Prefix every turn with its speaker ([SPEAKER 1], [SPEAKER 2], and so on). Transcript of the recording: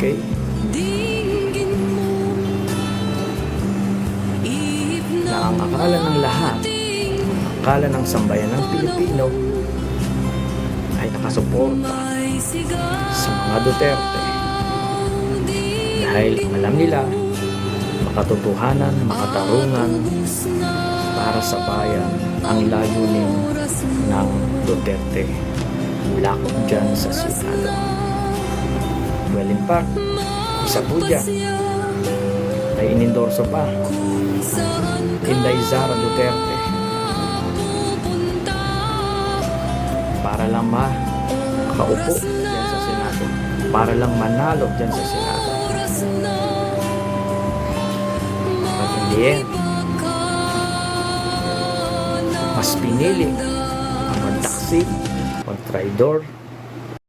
[SPEAKER 1] Okay? Na ang akala ng lahat, akala ng sambayan ng Pilipino. Ay nakasuporta sa mga Duterte. Dahil alam nila makatotohanan, makatarungan para sa bayan ang layunin ng Duterte. Lock dyan sa Senado. Well, in fact, isa po ay inendorso pa Inday Zara Duterte. Para lang makaupo dyan sa Senado. Para lang manalo dyan sa Senado. But in mas pinili ang magtaksi, magtraidor